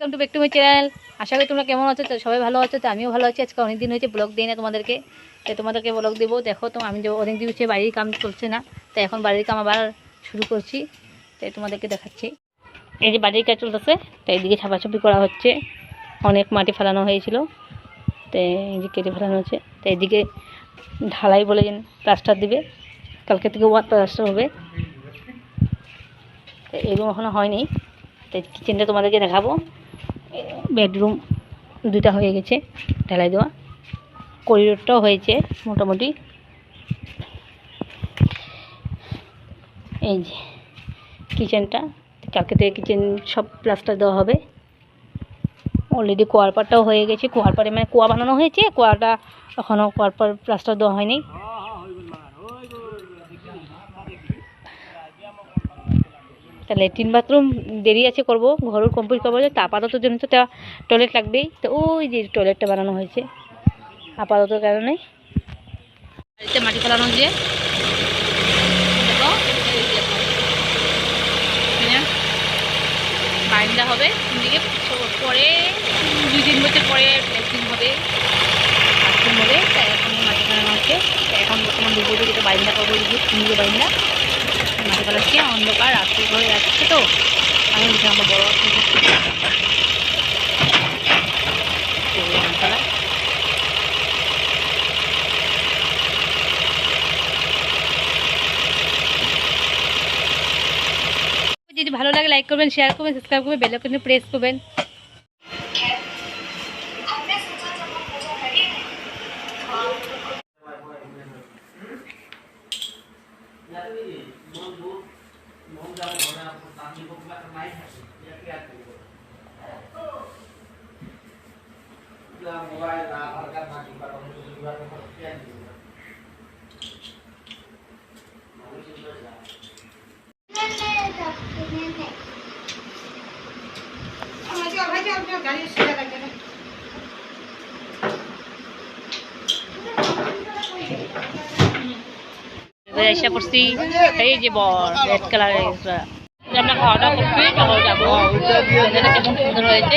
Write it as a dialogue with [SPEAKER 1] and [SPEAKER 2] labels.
[SPEAKER 1] Welcome to back to my channel আশা করি তোমরা কেমন আছো? তো সবাই ভালো আছো? তো আমিও ভালো আছি। আজকে অনেক দিন হয়েছে ব্লগ দিই না তোমাদেরকে। তো তোমাদেরকে ব্লগ দেবো। দেখো তো, আমি যে অনেক দিন হচ্ছে বাড়ির কাম চলছে না। তো এখন বাড়ির কাম আবার শুরু করছি। তাই তোমাদেরকে দেখাচ্ছি। এই যে বাড়ির কাজ চলতেছে, তো এইদিকে ছাপাছাপি করা হচ্ছে। অনেক মাটি ফেলানো হয়েছিল। তো এই যে কেটে ফেলানো হচ্ছে। তো এইদিকে ঢালাই বলে প্লাস্টার দিবে। কালকে থেকে ওয়াট প্লাস্টার হবে। তো এরকম এখনও হয়নি। তো কিচেনটা তোমাদেরকে দেখাবো। বেডরুম দুটা হয়ে গেছে, ঢালাই দেওয়া। করিডোরটাও হয়েছে মোটামুটি। এই যে, কিচেনটা, কালকে থেকে কিচেন সব প্লাস্টার দেওয়া হবে। অলরেডি কোয়ারপারটাও হয়ে গেছে কোয়ারপারে মানে কুয়া বানানো হয়েছে, কুয়াটা এখনও কোয়ারপার প্লাস্টার দেওয়া হয়নি। তা ল্যাট্রিন বাথরুম দেরি আছে করব, ঘরও কমপ্লিট করব তো আপাতত জন্য তো টয়লেট লাগবেই। তো ওই যে টয়লেটটা বানানো হয়েছে আপাতত কারণে। মাটি ফেলানো যে বারান্দা হবে দিকে পরে দুই তিন বছর পরে ল্যাট্রিন হবে বাথরুম হবে। এখন মাটি ফেলানো হচ্ছে এখন বর্তমান দুপুরে যেটা বারিন্দা করব এদিকে তিনটে বারিন্দা আজকে অন্ধকার, রাত্রি যাচ্ছে তো। আমি আমার বড় যদি ভালো লাগে লাইক করবেন শেয়ার করবেন সাবস্ক্রাইব করবেন বেল প্রেস করবেন।
[SPEAKER 2] मोबाइल ना हल्का ना की बात हम लोग दीवार में पड़ क्या नहीं होगा मालूम चल रहा है हमारे अब हमारे अपने गाड़ी सीधा करके ना Thank you.
[SPEAKER 1] এসে পড়ছি এই যে বর রেড কালারের আমরা খাওয়া দাওয়া করছি তখন যাব কেমন সুন্দর হয়েছে